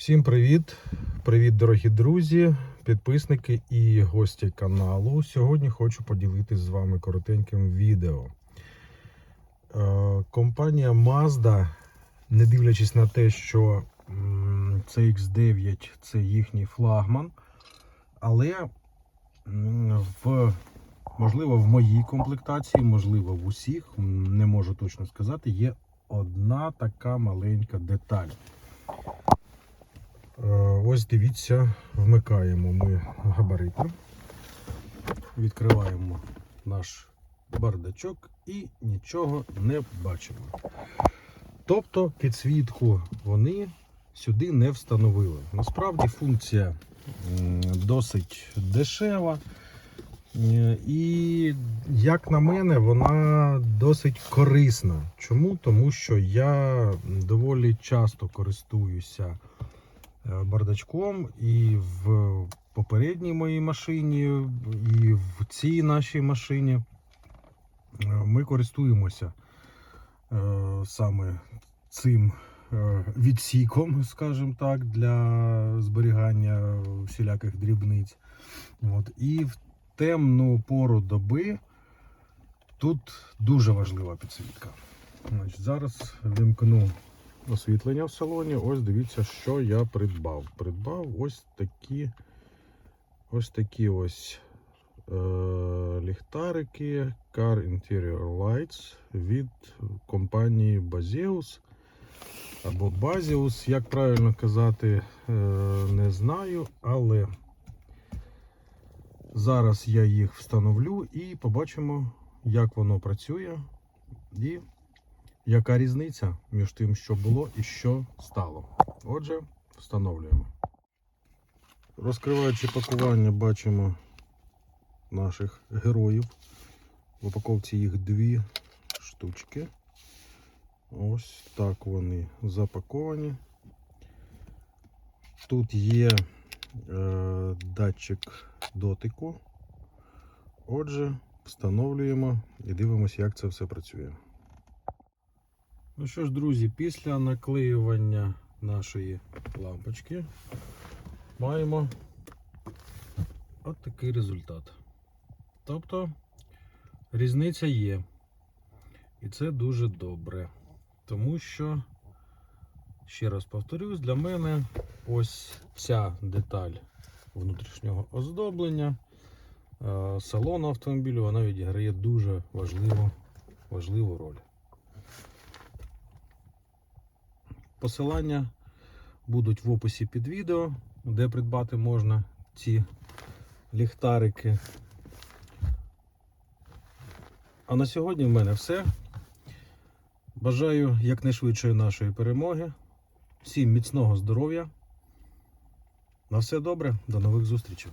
Всім привіт! Привіт, дорогі друзі, підписники і гості каналу. Сьогодні хочу поділитися з вами коротеньким відео. Е, Компанія Mazda, не дивлячись на те, що CX9 це їхній флагман, але в, можливо в моїй комплектації, можливо в усіх, не можу точно сказати, є одна така маленька деталь. Ось дивіться, вмикаємо ми габарити, відкриваємо наш бардачок і нічого не бачимо. Тобто підсвітку вони сюди не встановили. Насправді функція досить дешева. І, як на мене, вона досить корисна. Чому? Тому що я доволі часто користуюся бардачком і в попередній моїй машині, і в цій нашій машині е, ми користуємося е, саме цим е, відсіком, скажімо так, для зберігання всіляких дрібниць. От. І в темну пору доби тут дуже важлива підсвітка. Значить, зараз вимкну освітлення в салоні. Ось дивіться, що я придбав. Придбав ось такі ось такі ось е, ліхтарики Car Interior Lights від компанії Baseus або Baseus, як правильно казати, е, не знаю, але зараз я їх встановлю і побачимо, як воно працює і яка різниця між тим, що було і що стало. Отже, встановлюємо. Розкриваючи пакування, бачимо наших героїв. В упаковці їх дві штучки. Ось так вони запаковані. Тут є е, датчик дотику. Отже, встановлюємо і дивимося, як це все працює. Ну що ж, друзі, після наклеювання нашої лампочки маємо от такий результат. Тобто різниця є. І це дуже добре. Тому що, ще раз повторюсь, для мене ось ця деталь внутрішнього оздоблення е, салону автомобілю, вона відіграє дуже важливу, важливу роль. Посилання будуть в описі під відео, де придбати можна ці ліхтарики. А на сьогодні в мене все. Бажаю якнайшвидшої нашої перемоги. Всім міцного здоров'я. На все добре, до нових зустрічей.